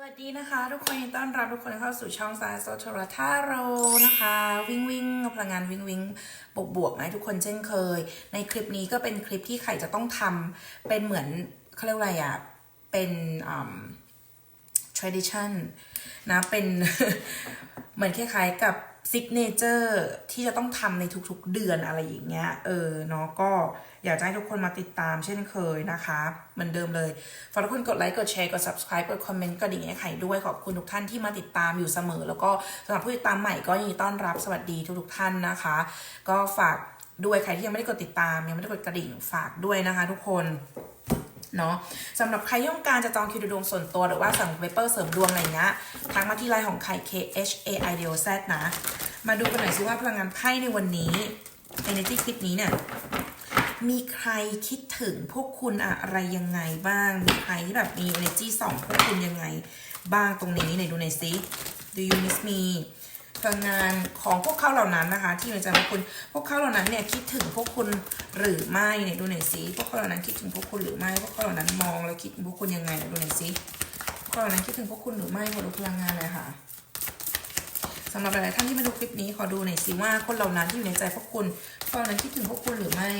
สวัสดีนะคะทุกคนต้อนรับทุกคนเข้าสู่ช่องสายโซโทรทาโรนะคะ วิ่งวิ่งพลังงานวิ่งวิ่งบวกบวกไหมทุกคนเช่นเคย ในคลิปนี้ก็เป็นคลิปที่ไข่จะต้องทำเป็นเหมือนเขาเรียกว่าอะไรอะเป็นอืม tradition นะเป็นเหมือนคล้ายๆกับ signature ที่จะต้องทำในทุกๆเดือนอะไรอย่างเงี้ย เออเนาะก็อยากจะให้ทุกคนมาติดตามเช่นเคยนะคะ เหมือนเดิมเลยฝากทุกคนกดไลค์กดแชร์กด subscribe กดคอมเมนต์กระดิ่งให้ไข่ด้วยขอบคุณทุกท่านที่มาติดตามอยู่เสมอ แล้วก็สำหรับผู้ติดตามใหม่ก็ยินดีต้อนรับสวัสดีทุกๆท่านนะคะ ก็ฝากด้วยใครที่ยังไม่ได้กดติดตามยังไม่ได้กดกระดิ่งฝากด้วยนะคะ ทุกคน เนาะสำหรับใครที่ต้องการจะจองคิวดูดวงส่วนตัว หรือว่าสั่งเวเปอร์เสริมดวงอะไรเงี้ยทักมาที่ไลน์ของใคร K H A I D O Z นะ มาดูกันหน่อยสิว่าพลังงานไพ่ในวันนี้ Energy คลิปนี้เนี่ยมีใครคิดถึงพวกคุณอะไรยังไงบ้าง มีใครที่แบบมี energy สองพวกคุณยังไง บ้างตรงนี้ไหนดูหน่อยสิ Do you miss me งงานของพวกเขาเหล่านั้นนะคะ ที่อยู่ในใจพวกคุณพวกเขาเหล่านั้นเนี่ยคิดถึงพวกคุณหรือไม่เนี่ยดูหน่อยสิพวกเขาเหล่านั้นคิดถึงพวกคุณหรือไม่ พวกเขาเหล่านั้นมองแล้วคิดพวกคุณยังไงเนี่ยดูหน่อยสิพวกเขาเหล่านั้นคิดถึงพวกคุณหรือไม่ขอดูพลังงานหน่อยค่ะสำหรับหลายๆท่านที่มาดูคลิปนี้ขอดูหน่อยสิว่าคนเหล่านั้นที่อยู่ในใจพวกคุณพวกเหล่านั้นคิดถึงพวกคุณหรือไม่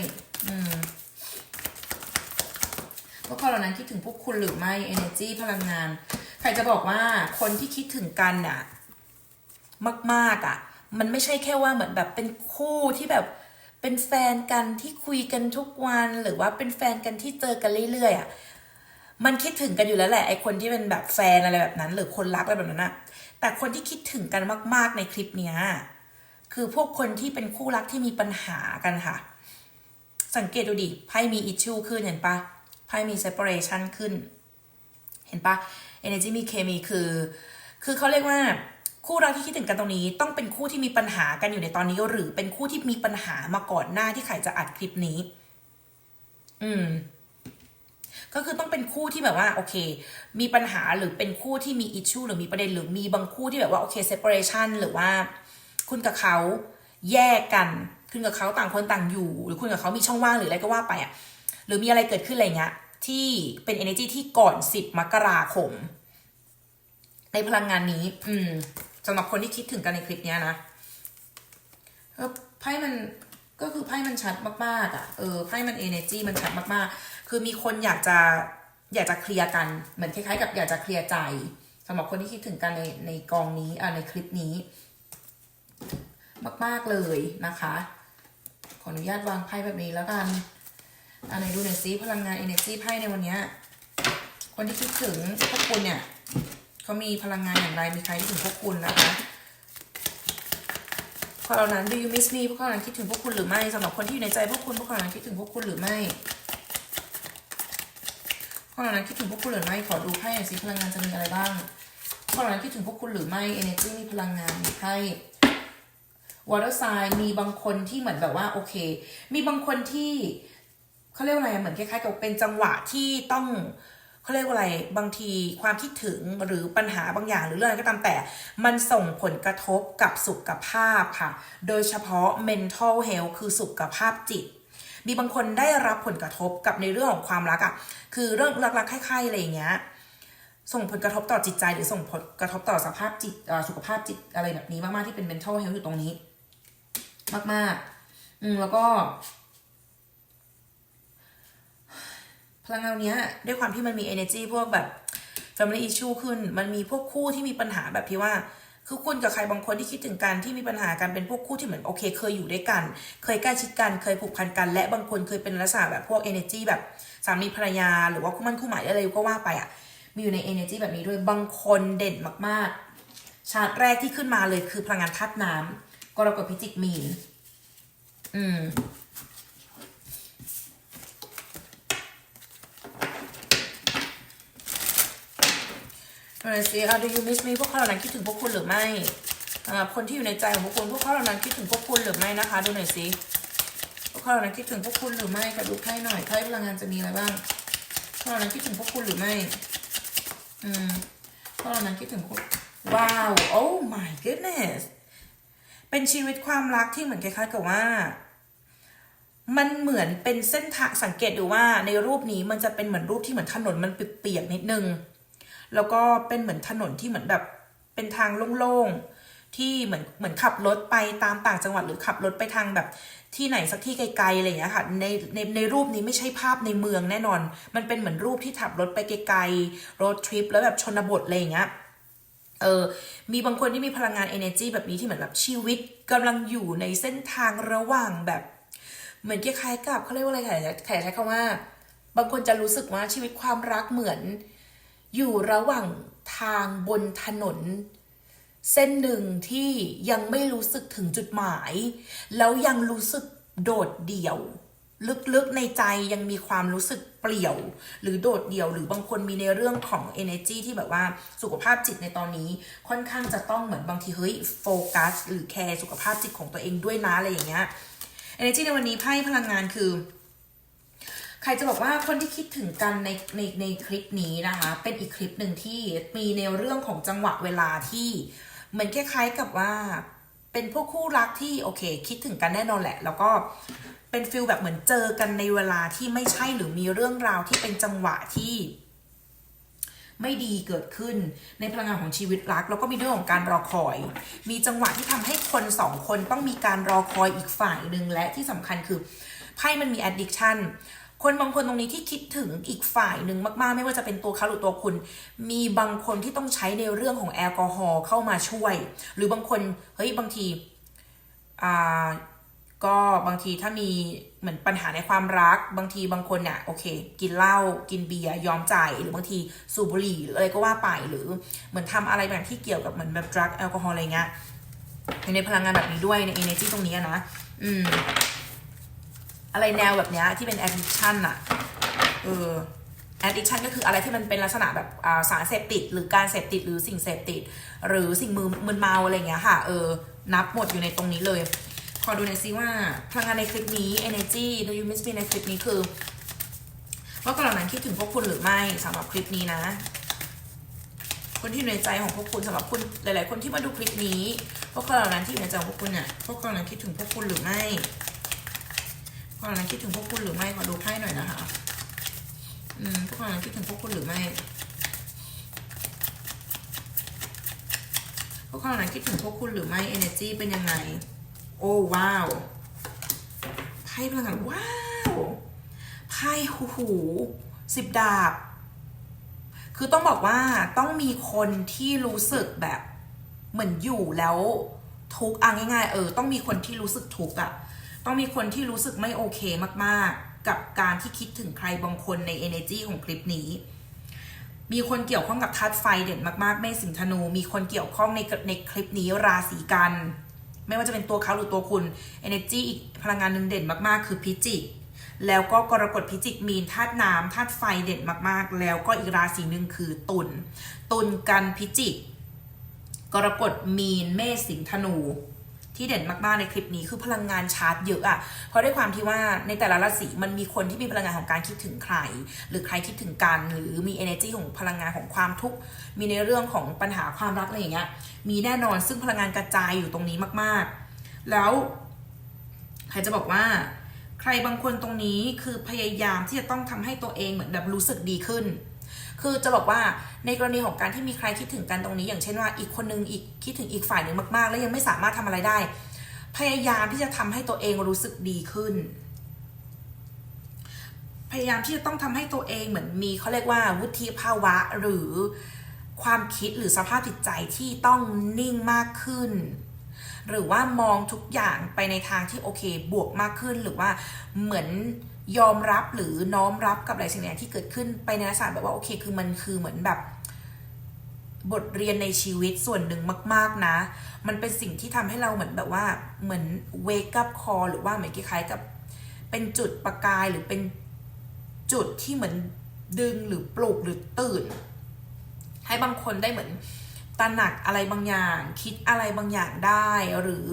อืมพวกเขาเหล่านั้นคิดถึงพวกคุณหรือไม่ energy พลังงาน ใครจะบอกว่าคนที่คิดถึงกันน่ะ มากๆอะ มันไม่ใช่แค่ว่าเหมือนแบบเป็นคู่ที่แบบเป็นแฟนกันที่คุยกันทุกวันหรือว่าเป็นแฟนกันที่เจอกันเรื่อยๆอะมันคิดถึงกันอยู่แล้วแหละไอคนที่เป็นแบบแฟนอะไรแบบนั้น หรือคนรักอะไรแบบนั้นอะแต่คนที่คิดถึงกันมาก ๆ ในคลิปเนี้ยคือพวกคนที่เป็นคู่รักที่มีปัญหากันค่ะ สังเกตดูดิไพ่มีอิชชูขึ้นเห็นปะไพ่มี separation ขึ้น เห็นปะ energy มีเคมีคือ คือเขาเรียกว่า คู่รักที่คิดถึงกันตรงนี้ต้องเป็นคู่ที่มีปัญหากันอยู่ในตอนนี้หรือเป็นคู่ที่มีปัญหามาก่อนหน้าที่ใครจะอัดคลิปนี้ อืม ก็คือต้องเป็นคู่ที่แบบว่า โอเค มีปัญหาหรือเป็นคู่ที่มีอิชชูหรือมีประเด็นหรือมีบางคู่ที่แบบว่าโอเค separation หรือว่า คุณกับเขาแยกกันคุณกับเขาต่างคนต่างอยู่ หรือคุณกับเขามีช่องว่างหรืออะไรก็ว่าไปอะ หรือมีอะไรเกิดขึ้นอะไรเงี้ยที่เป็น energy ที่ก่อน 10 มกราคม ในพลังงานนี้ อืม สำหรับคนที่คิดถึงกันในคลิปนี้นะไพ่มันก็คือไพ่มันชัดมากๆอะเออไพ่มัน energy มันชัดมากๆ คือมีคนอยากจะอยากจะเคลียร์กันเหมือนคล้ายๆ กับอยากจะเคลียร์ใจสำหรับคนที่คิดถึงกันในในกองนี้อ่าในคลิปนี้ มากๆเลยนะคะ ขออนุญาตวางไพ่แบบนี้แล้วกันอันไหนดูหน่อยซิพลังงาน energy ไพ่ในวันนี้คนที่คิดถึงพวกคุณเนี่ย เขามีพลังงานอย่างไรมีใครคิดถึงพวกคุณนะคะพวกเรานั้น do you miss me พวกเรานั้นคิดถึงพวกคุณหรือไม่สำหรับคนที่อยู่ในใจพวกคุณพวกเรานั้นคิดถึงพวกคุณหรือไม่พวกเรานั้นคิดถึงพวกคุณหรือไม่ขอดูไพ่หน่อยซิพลังงานจะมีอะไรบ้างพวกเรานั้นคิดถึงพวกคุณหรือไม่ energy มีพลังงานมีไพ่วอเตอร์ไซน์มีบางคนที่เหมือนแบบว่าโอเค มีบางคนที่เขาเรียกอะไรเหมือนคล้ายๆกับเป็นจังหวะที่ต้อง เขาเรียกว่าอะไรบางทีความคิดถึงหรือปัญหาบางอย่างหรือเรื่องอะไรก็ตามแต่ มันส่งผลกระทบกับสุขภาพค่ะ โดยเฉพาะ mental health คือสุขภาพจิต มีบางคนได้รับผลกระทบกับในเรื่องของความรักอะ่ะคือเรื่องรักๆคล้ายๆอะไรอย่างเงี้ยส่งผลกระทบต่อจิตใจหรือส่งผลกระทบต่อสภาพจิตสุขภาพจิตอะไรแบบนี้มากๆที่เป็น mental health อยู่ตรงนี้ มากๆ อืมแล้วก็ พลังงานเนี้ยด้วยความที่มันมี energy พวกแบบ family issue ขึ้น มันมีพวกคู่ที่มีปัญหาแบบที่ว่า คือคุณกับใครบางคนที่คิดถึงกันที่มีปัญหากันเป็นพวกคู่ที่เหมือนโอเค เคยอยู่ด้วยกัน เคยใกล้ชิดกัน เคยผูกพันกัน และบางคนเคยเป็นลักษณะแบบพวก energy แบบสามีภรรยา หรือว่าคู่มั่นคู่หมายอะไรก็ว่าไปอะ มีอยู่ใน energy แบบนี้ด้วยบางคนเด่นมากๆ ชาร์ตแรกที่ขึ้นมาเลยคือพลังงานธาตุน้ำกรกฎพิจิกมีน อืม หน่อยสิอะ do you miss me พวกเขาเหล่านั้นคิดถึงพวกคุณหรือไม่คนที่อยู่ในใจของพวกคุณพวกเขาเหล่านั้นคิดถึงพวกคุณหรือไม่นะคะ ดูหน่อยสิพวกเขาเหล่านั้นคิดถึงพวกคุณหรือไม่ขอดูไพ่หน่อยไพ่พลังงานจะมีอะไรบ้างพวกเขาเหล่านั้นคิดถึงพวกคุณหรือไม่อืมพวกเขาเหล่านั้นคิดถึงพวกว้าว oh my goodness เป็นชีวิตความรักที่เหมือนคล้ายๆกับว่า มันเหมือนเป็นเส้นทางสังเกตดูว่าในรูปนี้มันจะเป็นเหมือนรูปที่เหมือนถนนมันเปียกๆนิดนึง แล้วก็เป็นเหมือนถนนที่เหมือนแบบเป็นทางโล่งๆ ที่เหมือนเหมือนขับรถไปตามต่างจังหวัดหรือขับรถไปทางแบบที่ไหนสักที่ไกลๆอะไรอย่างเงี้ยค่ะในในในรูปนี้ไม่ใช่ภาพในเมืองแน่นอน มันเป็นเหมือนรูปที่ขับรถไปไกลๆ road trip แล้วแบบชนบทอะไรอย่างเงี้ยเออมีบางคนที่มีพลังงาน energy แบบนี้ที่เหมือนแบบชีวิตกำลังอยู่ในเส้นทางระหว่างแบบ เหมือนคล้ายๆกับเขาเรียกว่าอะไรค่ะแขกใช้คำว่า บางคนจะรู้สึกว่าชีวิตความรักเหมือน อยู่ระหว่างทางบนถนน เส้นหนึ่งที่ยังไม่รู้สึกถึงจุดหมาย แล้วยังรู้สึกโดดเดี่ยว ลึกๆในใจยังมีความรู้สึกเปลี่ยว หรือโดดเดี่ยว หรือบางคนมีในเรื่องของ energy ที่แบบว่าสุขภาพจิตในตอนนี้ค่อนข้างจะต้องเหมือนบางทีเฮ้ยโฟกัสหรือแคร์สุขภาพจิตของตัวเองด้วยนะอะไรอย่างเงี้ย energy ในวันนี้ไพ่พลังงานคือ ใครจะบอกว่าคนที่คิดถึงกันในในในคลิปนี้นะคะ เป็นอีกคลิปหนึ่งที่มีในเรื่องของจังหวะเวลาที่เหมือนคล้ายๆกับว่า เป็นพวกคู่รักที่โอเค คิดถึงกันแน่นอนแหละ แล้วก็เป็นฟิลแบบเหมือนเจอกันในเวลาที่ไม่ใช่หรือมีเรื่องราวที่เป็นจังหวะที่ไม่ดีเกิดขึ้นในพลังงานของชีวิตรัก แล้วก็มีเรื่องของการรอคอย มีจังหวะที่ทำให้คนสองคนต้องมีการรอคอยอีกฝ่ายหนึ่งและที่สำคัญคือไพ่มันมี addiction คนบางคนตรงนี้ที่คิดถึงอีกฝ่ายหนึ่งมาก ๆ ไม่ว่าจะเป็นตัวเขาหรือตัวคุณ มีบางคนที่ต้องใช้ในเรื่องของแอลกอฮอล์เข้ามาช่วย หรือบางคนเฮ้ยบางทีอ่าก็บางทีถ้ามีเหมือนปัญหาในความรัก บางทีบางคนเนี่ยโอเค กินเหล้ากินเบียร์ยอมจ่ายหรือบางทีสูบบุหรี่หรืออะไรก็ว่าไปหรือเหมือนทำอะไรแบบที่เกี่ยวกับเหมือนแบบดรักแอลกอฮอล์อะไรเงี้ยในพลังงานแบบนี้ด้วยใน energy ตรงนี้นะ อืม อะไรแนวแบบเนี้ยที่เป็น addiction อะเออ addiction ก็คืออะไรที่มันเป็นลักษณะแบบาสารเสพติด หรือการเสพติดหรือสิ่งเสพติด หรือสิ่งมือมึนเมาอะไรเงี้ยค่ะ เออ นับหมดอยู่ในตรงนี้เลย ขอดูหน่อยซิว่าพลังงานในคลิปนี้ energy do you miss me ในคลิปนี้คือ ว่าคนเหล่านั้นคิดถึงพวกคุณหรือไม่สำหรับคลิปนี้นะ คนที่อยู่ในใจของพวกคุณสำหรับคุณหลาย ๆ คนที่มาดูคลิปนี้พวกคนเหล่านั้นที่อยู่ในใจของพวกคุณเนี่ยพวกคนเหล่านั้นคิดถึงพวกคุณหรือไม่ พวกเราคิดถึงพวกคุณหรือไม่ขอดูไพ่หน่อยนะคะอืมพวกเราคิดถึงพวกคุณหรือไม่พวกเราคิดถึงพวกคุณหรือไม่ energy เป็นยังไง โอ้ว้าวไพ่พลังงานว้าวไพ่หูหูสิบดาบ คือต้องบอกว่าต้องมีคนที่รู้สึกแบบเหมือนอยู่แล้วทุกอะง่ายๆเออ ต้องมีคนที่รู้สึกทุกข์อะ ต้องมีคนที่รู้สึกไม่โอเคมากๆ กับการที่คิดถึงใครบางคนใน energy ของคลิปนี้ มีคนเกี่ยวข้องกับธาตุไฟเด่นมากๆ เมษสิงธนู มีคนเกี่ยวข้องในในคลิปนี้ราศีกัน ไม่ว่าจะเป็นตัวเขาหรือตัวคุณ energy อีกพลังงานหนึ่งเด่นมากๆ คือพิจิกแล้วก็กรกฎพิจิกมีนธาตุน้ำธาตุไฟเด่นมากๆ แล้วก็อีกราศีหนึ่งคือตุลตุลกันพิจิกกรกฎมีนเมษสิงธนู ที่เด่นมากๆในคลิปนี้คือพลังงานชาร์จเยอะอะเพราะด้วยความที่ว่าในแต่ละราศีมันมีคนที่มีพลังงานของการคิดถึงใคร หรือใครคิดถึงกันหรือมี energy ของพลังงานของความทุกข์ มีในเรื่องของปัญหาความรักอะไรอย่างเงี้ย มีแน่นอนซึ่งพลังงานกระจายอยู่ตรงนี้มากๆ แล้วใครจะบอกว่า ใครบางคนตรงนี้คือพยายามที่จะต้องทำให้ตัวเองเหมือนแบบรู้สึกดีขึ้น คือจะบอกว่าในกรณีของการที่มีใครคิดถึงกันตรงนี้ อย่างเช่นว่าอีกคนนึงอีกคิดถึงอีกฝ่ายหนึ่งมาก ๆ แล้วยังไม่สามารถทำอะไรได้ พยายามที่จะทำให้ตัวเองรู้สึกดีขึ้น พยายามที่จะต้องทำให้ตัวเองเหมือนมีเขาเรียกว่า วุฒิภาวะหรือความคิดหรือสภาพจิตใจที่ต้องนิ่งมากขึ้น หรือว่ามองทุกอย่างไปในทางที่โอเค บวกมากขึ้นหรือว่าเหมือน ยอมรับหรือน้อมรับกับอะไรสิ่งนี้ที่เกิดขึ้นไปในลักษณะแบบว่าโอเคคือมันคือเหมือนแบบ บทเรียนในชีวิตส่วนหนึ่งมาก ๆนะ มันเป็นสิ่งที่ทำให้เราเหมือนแบบว่าเหมือน wake up call หรือว่าเหมือนคล้ายๆกับ เป็นจุดประกายหรือเป็นจุดที่เหมือนดึงหรือปลุกหรือตื่น ให้บางคนได้เหมือนตระหนักอะไรบางอย่าง คิดอะไรบางอย่างได้ หรือ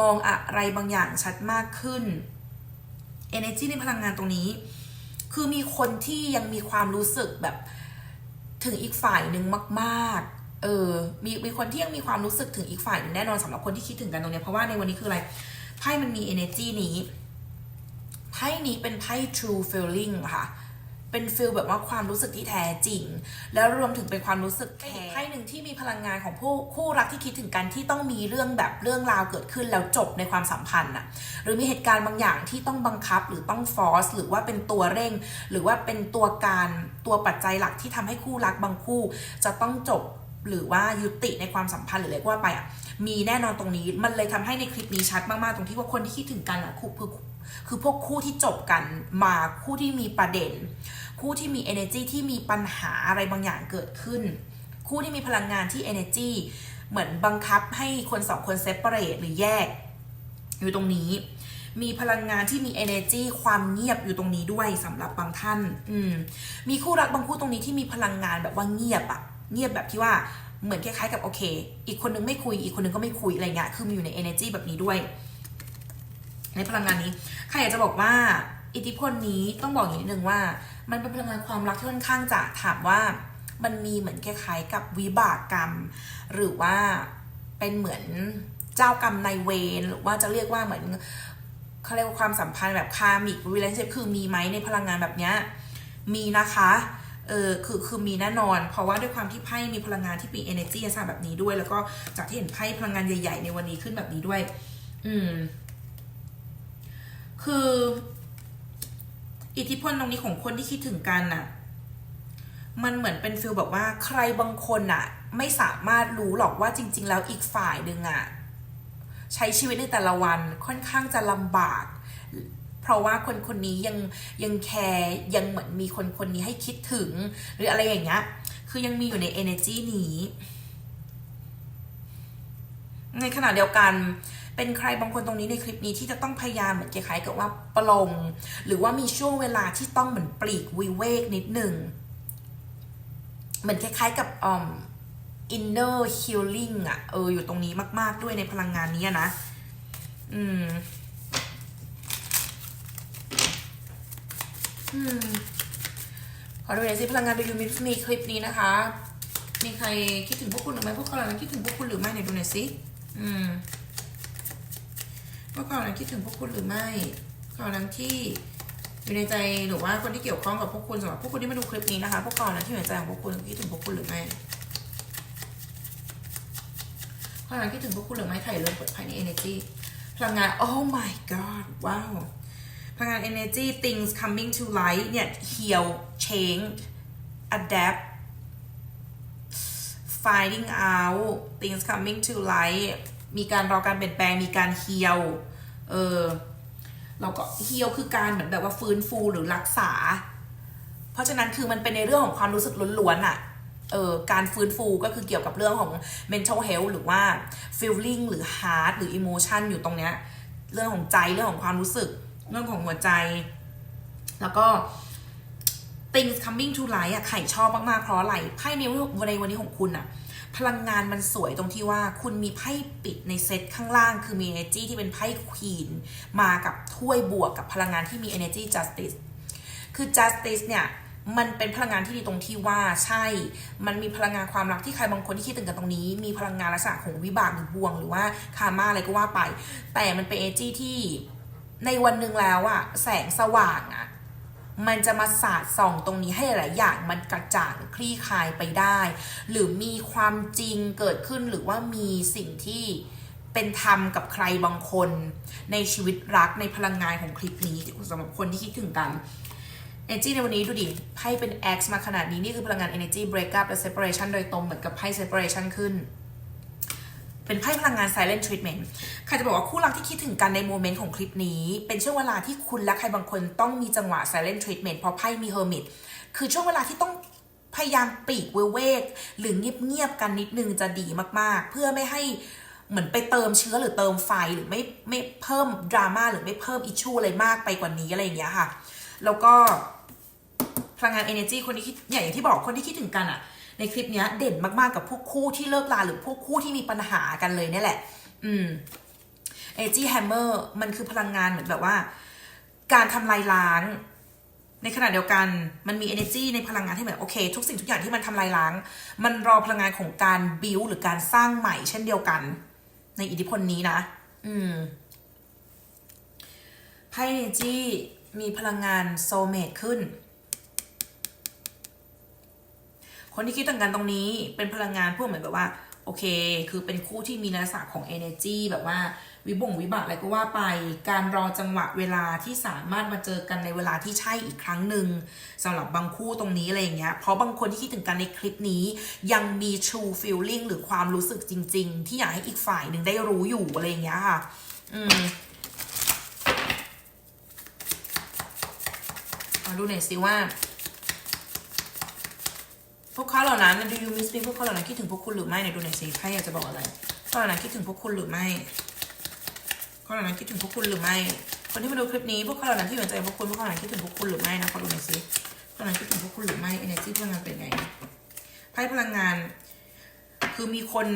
มองอะไรบางอย่างชัดมากขึ้น energy ในพลังงานตรงนี้ คือมีคนที่ยังมีความรู้สึกแบบถึงอีกฝ่ายหนึ่งมาก ๆ เออ มีมีคนที่ยังมีความรู้สึกถึงอีกฝ่ายหนึ่งแน่นอนสำหรับคนที่คิดถึงกันตรงนี้เพราะว่าในวันนี้คืออะไรไพ่มันมี energy นี้ไพ่นี้เป็นไพ่ true feeling ค่ะ เป็นฟิลแบบว่าความรู้สึกที่แท้จริง แล้วรวมถึงเป็นความรู้สึกแคร์ไพ่หนึ่งที่มีพลังงานของผู้คู่รักที่คิดถึงกันที่ต้องมีเรื่องแบบเรื่องราวเกิดขึ้นแล้วจบในความสัมพันธ์น่ะหรือมีเหตุการณ์บางอย่างที่ต้องบังคับหรือต้องฟอสหรือว่าเป็นตัวเร่ง หรือว่าเป็นตัวการตัวปัจจัยหลักที่ทำให้คู่รักบางคู่จะต้องจบหรือว่ายุติในความสัมพันธ์หรืออะไรก็ว่าไปอะมีแน่นอนตรงนี้มันเลยทำให้ในคลิปนี้ชัดมากๆตรงที่ว่าคนที่คิดถึงกันอะคือ คือพวกคู่ที่จบกันมาคู่ที่มีประเด็น คู่ที่มี energy ที่มีปัญหาอะไรบางอย่างเกิดขึ้น คู่ที่มีพลังงานที่ energy เหมือนบังคับให้คนสองคน separate หรือแยก อยู่ตรงนี้ มีพลังงานที่มี energy ความเงียบอยู่ตรงนี้ด้วยสำหรับบางท่าน อืมมีคู่รักบางคู่ตรงนี้ที่มีพลังงานแบบว่าเงียบอะเงียบแบบที่ว่าเหมือนคล้ายๆกับโอเค อีกคนนึงไม่คุย อีกคนนึงก็ไม่คุยอะไรเงี้ย คือมีอยู่ใน energy แบบนี้ด้วย ในพลังงานนี้ใครอยากจะบอกว่าอิทธิพลนี้ต้องบอกอย่างนิดนึงว่า มันเป็นพลังงานความรักที่ค่อนข้างจะถามว่ามันมีเหมือนคล้ายๆกับวิบากกรรม หรือว่าเป็นเหมือนเจ้ากรรมนายเวรหรือว่าจะเรียกว่าเหมือนเขาเรียกว่าความสัมพันธ์แบบคามิก relationship คือมีไหมในพลังงานแบบเนี้ยมีนะคะเออคือคือมีแน่นอน เพราะว่าด้วยความที่ไพ่มีพลังงานที่มี energy ลักษณะแบบนี้ด้วย แล้วก็จากที่เห็นไพ่พลังงานใหญ่ ๆ ในวันนี้ขึ้นแบบนี้ด้วย อืม คือ อิทธิพลตรงนี้ของคนที่คิดถึงกันน่ะ มันเหมือนเป็นฟิลแบบว่าใครบางคนน่ะ ไม่สามารถรู้หรอกว่าจริง ๆ แล้วอีกฝ่ายหนึ่งอะ ใช้ชีวิตในแต่ละวันค่อนข้างจะลำบาก เพราะว่าคนคนนี้ยังยังแคร์ยังเหมือนมีคนคนนี้ให้คิดถึง หรืออะไรอย่างเงี้ยคือยังมีอยู่ใน energy นี้ ในขณะเดียวกัน เป็นใครบางคนตรงนี้ในคลิปนี้ที่จะต้องพยายามเหมือนคล้ายๆกับว่าปลง หรือว่ามีช่วงเวลาที่ต้องเหมือนปลีกวิเวกนิดหนึ่งเหมือนคล้ายๆกับอืม inner healing อะเออ อยู่ตรงนี้มาก ๆ ด้วยในพลังงานนี้นะ อืม อืม ขอดูหน่อยสิพลังงานดูยูมิสมีคลิปนี้นะคะ มีใครคิดถึงพวกคุณหรือไม่พวกเขาเหล่านั้นคิดถึงพวกคุณหรือไม่ไหนดูหน่อยสิ อืม วกเขาเหล่านั้นคิดถึงพวกคุณหรือไม่เขาเหล่านั้นที่อยู่ในใจหรือว่าคนที่เกี่ยวข้องกับพวกคุณสำหรับพวกคุณที่มาดูคลิปนี้นะคะพวกเขาเหล่านั้นที่อยู่ในใจของพวกคุณคิดถึงพวกคุณหรือไม่พลังงานคิดถึงพวกคุณหรือไม่ไถ่เริ่มเปิดภายใน energy พลังงาน oh my god ว้าวพลังงาน energy things coming to light เนี่ย heal change adapt finding out things coming to light มีการรอการเปลี่ยนแปลง มีการ heal เออ เราก็ heal คือการเหมือนแบบว่าฟื้นฟูหรือรักษา เพราะฉะนั้นคือมันเป็นในเรื่องของความรู้สึกล้วนๆอะเออการฟื้นฟูก็คือเกี่ยวกับเรื่องของ mental health หรือว่า feeling หรือ heart หรือ emotion อยู่ตรงเนี้ย เรื่องของใจเรื่องของความรู้สึก เรื่องของหัวใจ แล้วก็ things coming to light อะไข่ชอบมากๆเพราะอะไรไพ่ในในวันนี้ของคุณอะ พลังงานมันสวยตรงที่ว่าคุณมีไพ่ปิดในเซตข้างล่าง คือมี energy ที่เป็นไพ่ queen มากับถ้วยบวกกับพลังงานที่มี energy justice คือ justice เนี่ยมันเป็นพลังงานที่ดีตรงที่ว่าใช่ มันมีพลังงานความรักที่ใครบางคนที่คิดถึงกันตรงนี้ มีพลังงานลักษณะของวิบากหรือบ่วง หรือว่าคาร์มาอะไรก็ว่าไป แต่มันเป็น energy ที่ในวันหนึ่งแล้วอะแสงสว่างอะ มันจะมาสาดส่องตรงนี้ให้หลายอย่างมันกระจ่างคลี่คลายไปได้ หรือมีความจริงเกิดขึ้นหรือว่ามีสิ่งที่เป็นธรรมกับใครบางคน ในชีวิตรักในพลังงานของคลิปนี้สำหรับคนที่คิดถึงกัน energy ในวันนี้ดูดิไพ่เป็น X มาขนาดนี้ นี่คือพลังงาน energy break up และ separation โดยตรงเหมือนกับไพ่ separation ขึ้น เป็นไพ่พลังงาน silent treatment ใครจะบอกว่าคู่รักที่คิดถึงกันในโมเมนต์ของคลิปนี้ เป็นช่วงเวลาที่คุณและใครบางคนต้องมีจังหวะ silent treatment เพราะไพ่มี hermit คือช่วงเวลาที่ต้องพยายามปีกเวเวก หรือเงียบๆกันนิดนึงจะดีมากๆ เพื่อไม่ให้เหมือนไปเติมเชื้อหรือเติมไฟหรือไม่ไม่เพิ่มดราม่าหรือไม่เพิ่มอิชชูอะไรมากไปกว่านี้อะไรอย่างเงี้ยค่ะ แล้วก็พลังงาน energy คนที่คิดเนี่ยอย่างที่บอกคนที่คิดถึงกันอะ ในคลิปเนี้ยเด่นมาก ๆ กับพวกคู่ที่เลิกลาหรือพวกคู่ที่มีปัญหากันเลยเนี่ยแหละ อืม energy hammer มันคือพลังงานเหมือนแบบว่า การทำลายล้าง ในขณะเดียวกันมันมี energy ในพลังงานที่เหมือนโอเค ทุกสิ่งทุกอย่างที่มันทำลายล้าง มันรอพลังงานของการ build หรือการสร้างใหม่เช่นเดียวกัน ในอิทธิพลนี้นะ อืมไพ่ energy มีพลังงาน soulmate ขึ้น คนที่คิดต่างกันตรงนี้เป็นพลังงานพวกเหมือนแบบว่าโอเค คือเป็นคู่ที่มีลักษณะของ energy แบบว่าวิบงวิบัติอะไรก็ว่าไป การรอจังหวะเวลาที่สามารถมาเจอกันในเวลาที่ใช่อีกครั้งหนึ่งสำหรับบางคู่ตรงนี้อะไรอย่างเงี้ย เพราะบางคนที่คิดถึงกันในคลิปนี้ ยังมี true feeling หรือความรู้สึกจริง ๆ ที่อยากให้อีกฝ่ายหนึ่งได้รู้อยู่อะไรอย่างเงี้ยค่ะ อืมมาดูหน่อยสิว่า พวกเขาเหล่านั้นดูยูมิส e พวกเขาเหล่านั้นคิดถึงพวกคุณหรือไม่ในยดูหน่อยสิใครอยากจะบอกอะไรพวกเขาเหล่านั้นคิดถึงพวกคุณหรือไม่พวกเขาเหล่านั้นคิดถึงพวกคุณหรือไม่ คนที่มาดูคลิปนี้พวกเขาเหล่านั้นที่สนใจพวกคุณพวกเขาเหล่านั้นคิดถึงพวกคุณหรือไม่นะขอดูหน่อยสิพวกเขาเหล่านั้นคิดถึงพวกคุณหรือไม่ energy พลังงานเป็นไงไพ่พลังงาน คือมีคน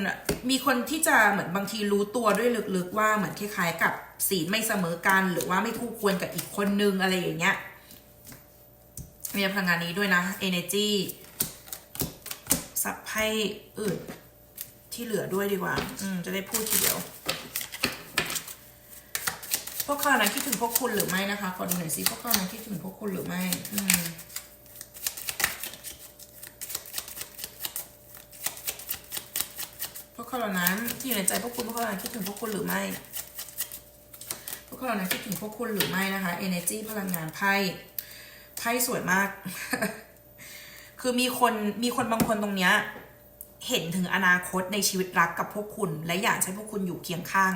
มีคนที่จะเหมือนบางทีรู้ตัวด้วยลึกๆว่าเหมือนคล้ายๆกับสีไม่เสมอกันหรือว่าไม่คู่ควรกับอีกคนนึงอะไรอย่างเงี้ยมีพลังงานนี้ด้วยนะ energy สับไพ่อื่นที่เหลือด้วยดีกว่า อืม จะได้พูดทีเดียว พวกเขานั้นคิดถึงพวกคุณหรือไม่นะคะ ขอดูหน่อยสิพวกเขานั้นคิดถึงพวกคุณหรือไม่ อืมพวกเขาเหล่านั้นที่อยู่ในใจพวกคุณพวกเขาเหล่านั้นคิดถึงพวกคุณหรือไม่ พวกเขาเหล่านั้นคิดถึงพวกคุณหรือไม่นะคะ energy พลังงานไพ่ ไพ่สวยมาก คือมีคนมีคนบางคนตรงเนี้ยเห็นถึงอนาคตในชีวิตรักกับพวกคุณ และอยากให้พวกคุณอยู่เคียงข้าง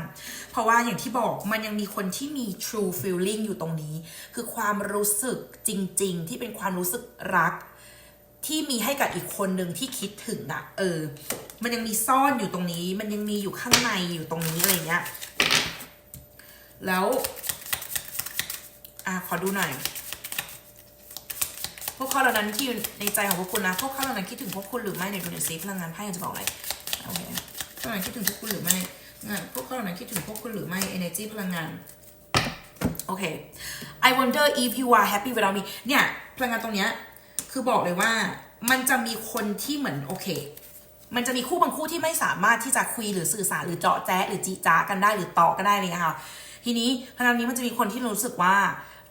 เพราะว่าอย่างที่บอกมันยังมีคนที่มี true feeling อยู่ตรงนี้ คือความรู้สึกจริง ๆ ที่เป็นความรู้สึกรัก ที่มีให้กับอีกคนหนึ่งที่คิดถึงอะเออ มันยังมีซ่อนอยู่ตรงนี้ มันยังมีอยู่ข้างในอยู่ตรงนี้อะไรเงี้ยแล้ว อะขอดูหน่อย พวกเขาเหล่านั้นที่อยู่ในใจของพวกคุณนะพวกเขาเหล่านั้นคิดถึงพวกคุณหรือไม่ในดูหน่อยซิพลังงานไพ่จะบอกอะไรโอเคพวกเขาเหล่านั้นคิดถึงพวกคุณหรือไม่พวกเขาเหล่านั้นคิดถึงพวกคุณหรือไม่ energy พลังงานโอเค I wonder if you are happy without me เนี่ยพลังงานตรงเนี้ยคือบอกเลยว่ามันจะมีคนที่เหมือนโอเค มันจะมีคู่บางคู่ที่ไม่สามารถที่จะคุยหรือสื่อสารหรือเจาะแจ๊หรือจีจ้ากันได้หรือต่อกันได้เลยนะคะทีนี้พลังนี้มันจะมีคนที่รู้สึกว่า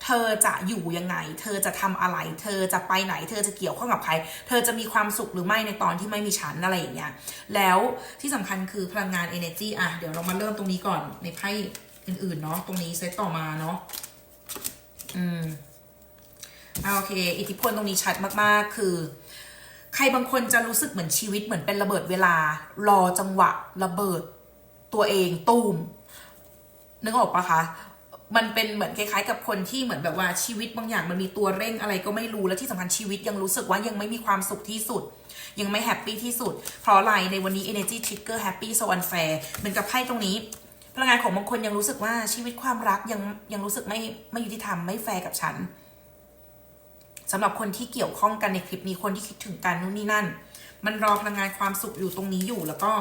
เธอจะอยู่ยังไง เธอจะทำอะไร เธอจะไปไหน เธอจะเกี่ยวข้องกับใคร เธอจะมีความสุขหรือไม่ในตอนที่ไม่มีฉันอะไรอย่างเงี้ย แล้วที่สำคัญคือพลังงาน energy อะ เดี๋ยวเรามาเริ่มตรงนี้ก่อนในไพ่อื่นๆเนาะ ตรงนี้เซตต่อมาเนาะ อืมอ่าโอเค อิทธิพลตรงนี้ชัดมากๆ คือ ใครบางคนจะรู้สึกเหมือนชีวิตเหมือนเป็นระเบิดเวลา รอจังหวะ ระเบิดตัวเองตูมนึกออกปะคะ มันเป็นเหมือนคล้ายๆ กับคนที่เหมือนแบบว่าชีวิตบางอย่างมันมีตัวเร่งอะไรก็ไม่รู้และที่สำคัญชีวิตยังรู้สึกว่ายังไม่มีความสุขที่สุด ยังไม่แฮปปี้ที่สุด เพราะอะไรในวันนี้ energy trigger happy so unfair เหมือนกับไพ่ตรงนี้ พลังงานของบางคนยังรู้สึกว่าชีวิตความรักยังยังรู้สึกไม่ไม่ยุติธรรมไม่แฟร์กับฉันสำหรับคนที่เกี่ยวข้องกันในคลิปนี้คนที่คิดถึงกันนู่นนี่นั่น มันรอพลังงานความสุขอยู่ตรงนี้อยู่แล้วก็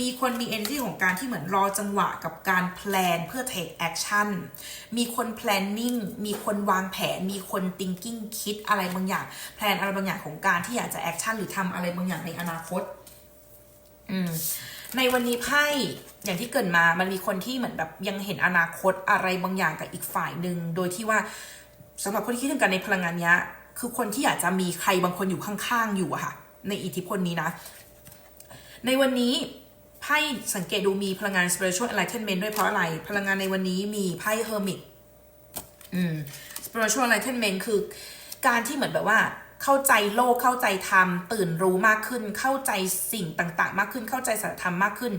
มีคนมี energy ของการที่เหมือนรอจังหวะกับการแพลนเพื่อ take action มีคน planning มีคนวางแผน มีคน thinking คิดอะไรบางอย่าง แพลนอะไรบางอย่างของการที่อยากจะ action หรือทำอะไรบางอย่างในอนาคต อืมในวันนี้ไพ่อย่างที่เกรินมามันมีคนที่เหมือนแบบยังเห็นอนาคตอะไรบางอย่างกับอีกฝ่ายหนึ่งโดยที่ว่าสำหรับคนที่คิดถึงกันในพลังงานเนี้ยคือคนที่อยากจะมีใครบางคนอยู่ข้างๆอยู่อะค่ะ ในอิทธิพลนี้นะ ในวันนี้ ไพ่สังเกตดูมีพลังงาน spiritual enlightenment ด้วยเพราะอะไร พลังงานในวันนี้มีไพ่ hermit อืม spiritual enlightenment คือการที่เหมือนแบบว่าเข้าใจโลกเข้าใจธรรมตื่นรู้มากขึ้น เข้าใจสิ่งต่างๆ มากขึ้น เข้าใจสัจธรรมมากขึ้น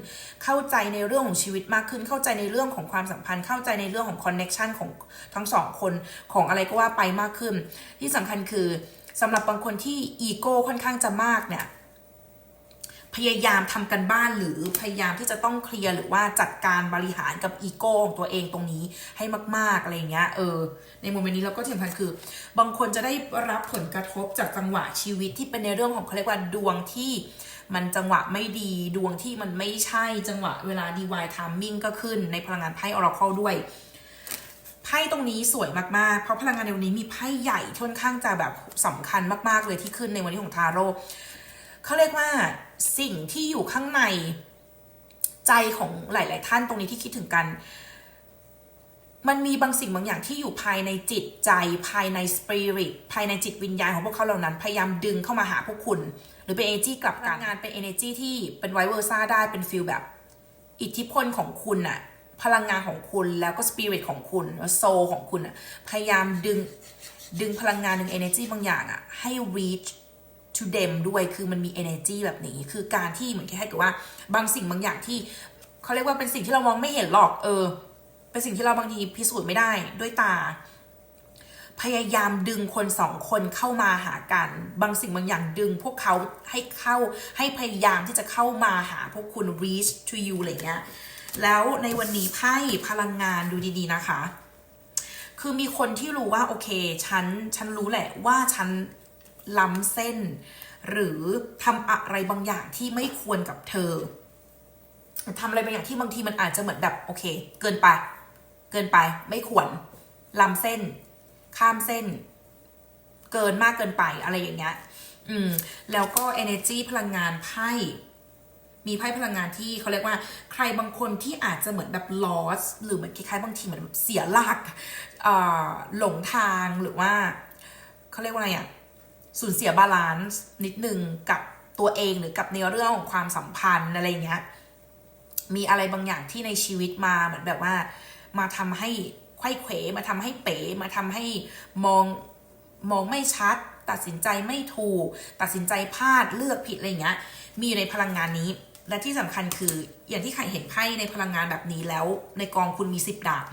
เข้าใจในเรื่องของชีวิตมากขึ้น เข้าใจในเรื่องของความสัมพันธ์ เข้าใจในเรื่องของคอนเน็ชันของทั้งสองคนของอะไรก็ว่าไปมากขึ้น ที่สำคัญคือสำหรับบางคนที่อีโก้ค่อนข้างจะมากเนี่ย พยายามทำกันบ้านหรือพยายามที่จะต้องเคลียร์หรือว่าจัดการบริหารกับอีโก้ของตัวเองตรงนี้ให้มาก ๆ อะไรเงี้ยเออในโมเมนต์นี้เราก็สำคัญคือ บางคนจะได้รับผลกระทบจากจังหวะชีวิตที่เป็นในเรื่องของเขาเรียกว่าดวงที่มันจังหวะไม่ดีดวงที่มันไม่ใช่จังหวะเวลาดีวายทามมิ่งก็ขึ้นในพลังงานไพ่ออราเคิลด้วยไพ่ตรงนี้สวยมาก ๆ เพราะพลังงานในวันนี้มีไพ่ใหญ่ค่อนข้างจะแบบสำคัญมาก ๆ เลยที่ขึ้นในวันนี้ของทาโร่เขาเรียกว่า สิ่งที่อยู่ข้างในใจของหลาย ๆ ท่านตรงนี้ที่คิดถึงกัน มันมีบางสิ่งบางอย่างที่อยู่ภายในจิตใจภายในสปิริตภายในจิตวิญญาณของพวกเขาเหล่านั้น พยายามดึงเข้ามาหาพวกคุณ หรือเป็น energy กลับกันงานเป็น energy ที่เป็นไวเวอร์ซ่าได้เป็นฟิลแบบ อิทธิพลของคุณอะพลังงานของคุณแล้วก็สปิริตของคุณโซของคุณอะพยายามดึงดึงพลังงานดึง energy บางอย่างอะให้ reach to them ด้วยคือมันมี energy แบบนี้ คือการที่เหมือนแค่ให้กับว่า บางสิ่งบางอย่างที่เขาเรียกว่าเป็นสิ่งที่เรามองไม่เห็นหรอกเออ เป็นสิ่งที่เราบางทีพิสูจน์ไม่ได้ด้วยตา พยายามดึงคนสองคนเข้ามาหากัน บางสิ่งบางอย่างดึงพวกเขาให้เข้าให้พยายามที่จะเข้ามาหาพวกคุณ reach to you อะไรเงี้ยแล้วในวันนี้ไพ่พลังงานดูดีๆนะคะ คือมีคนที่รู้ว่าโอเค ฉัน ฉันรู้แหละว่าฉัน ล้ำเส้น หรือทำอะไรบางอย่างที่ไม่ควรกับเธอทำอะไรบางอย่างที่บางทีมันอาจจะเหมือนแบบโอเค เกินไป เกินไปไม่ควรล้ำเส้น ข้ามเส้น เกินมากเกินไปอะไรอย่างเงี้ยอืมแล้วก็ energy พลังงานไพ่มีไพ่พลังงานที่เขาเรียกว่าใครบางคนที่อาจจะเหมือนแบบ lost หรือเหมือนคล้ายๆบางทีเหมือนแบบเสียหลักอ่หลงทางหรือว่าเขาเรียกว่าอะไรอะ สูญเสียบาลานซ์นิดหนึ่งกับตัวเองหรือกับในเรื่องของความสัมพันธ์อะไรเงี้ย มีอะไรบางอย่างที่ในชีวิตมาเหมือนแบบว่า มาทำให้ไขว้เขวมาทำให้เป๋มาทำให้มองมองไม่ชัด ตัดสินใจไม่ถูก ตัดสินใจพลาดเลือกผิดอะไรเงี้ย มีอยู่ในพลังงานนี้ และที่สำคัญคืออย่างที่ใครเห็นไพ่ในพลังงานแบบนี้แล้ว ในกองคุณมีสิบดาบ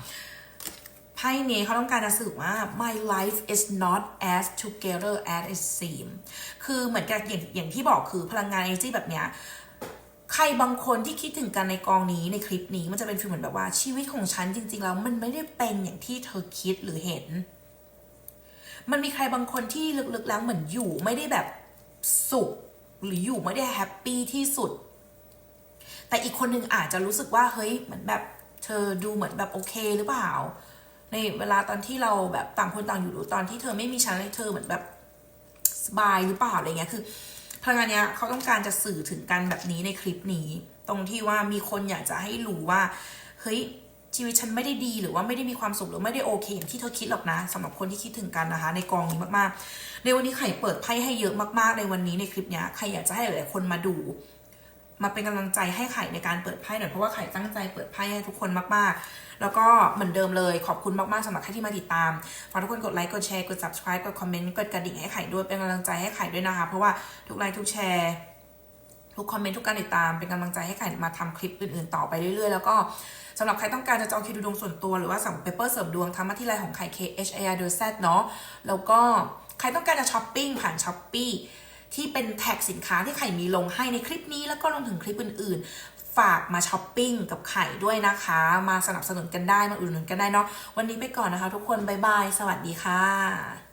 ไพ่เนี้เขาต้องการจะสื่อว่า my life is not as together as it seems คือเหมือนกับอย่างอย่างที่บอกคือพลังงาน energy แบบเนี้ยใครบางคนที่คิดถึงกันในกองนี้ในคลิปนี้มันจะเป็นฟีลเหมือนแบบว่าชีวิตของฉันจริงๆแล้วมันไม่ได้เป็นอย่างที่เธอคิดหรือเห็น มันมีใครบางคนที่ลึกๆแล้วเหมือนอยู่ไม่ได้แบบสุขหรืออยู่ไม่ได้แฮปปี้ที่สุด แต่อีกคนหนึ่งอาจจะรู้สึกว่าเฮ้ยเหมือนแบบเธอดูเหมือนแบบโอเคหรือเปล่า ในเวลาตอนที่เราแบบต่างคนต่างอยู่หรือตอนที่เธอไม่มีฉันเลยเธอเหมือนแบบสบายหรือเปล่าอะไรเงี้ยคือพลังงานเนี้ยเขาต้องการจะสื่อถึงกันแบบนี้ในคลิปนี้ ตรงที่ว่ามีคนอยากจะให้รู้ว่าเฮ้ยชีวิตฉันไม่ได้ดีหรือว่าไม่ได้มีความสุขหรือไม่ได้โอเคอย่างที่เธอคิดหรอกนะสำหรับคนที่คิดถึงกันนะคะ ในกองนี้มากๆ ในวันนี้ไข่เปิดไพ่ให้เยอะมากๆในวันนี้ในคลิปเนี้ยใครอยากจะให้หลายๆคนมาดู มาเป็นกำลังใจให้ไข่ในการเปิดไพ่หน่อยเพราะว่าไข่ตั้งใจเปิดไพ่ให้ทุกคนมากๆ แล้วก็เหมือนเดิมเลยขอบคุณมากๆสำหรับใครที่มาติดตามฝากทุกคนกดไลค์กดแชร์กด subscribe กดคอมเมนต์กดกระดิ่งให้ไข่ด้วยเป็นกำลังใจให้ไข่ด้วยนะคะ เพราะว่าทุกไลค์ทุกแชร์ทุกคอมเมนต์ทุกการติดตามเป็นกำลังใจให้ไข่มาทำคลิปอื่นๆต่อไปเรื่อยๆ แล้วก็สำหรับใครต้องการจะจองคิวดูดวงส่วนตัวหรือว่าสั่งเปเปอร์เสริมดวงทำมาที่ไลน์ของไข่ K H A R D Z เนาะแล้วก็ใครต้องการจะช้อปปิ้งผ่านช้อปปี้ ที่เป็นแท็กสินค้าที่ไข่มีลงให้ในคลิปนี้แล้วก็รวมถึงคลิปอื่นๆ ฝากมาช้อปปิ้งกับไข่ด้วยนะคะ มาสนับสนุนกันได้มาอุดหนุนกันได้เนาะวันนี้ไปก่อนนะคะ ทุกคนบ๊ายบายสวัสดีค่ะ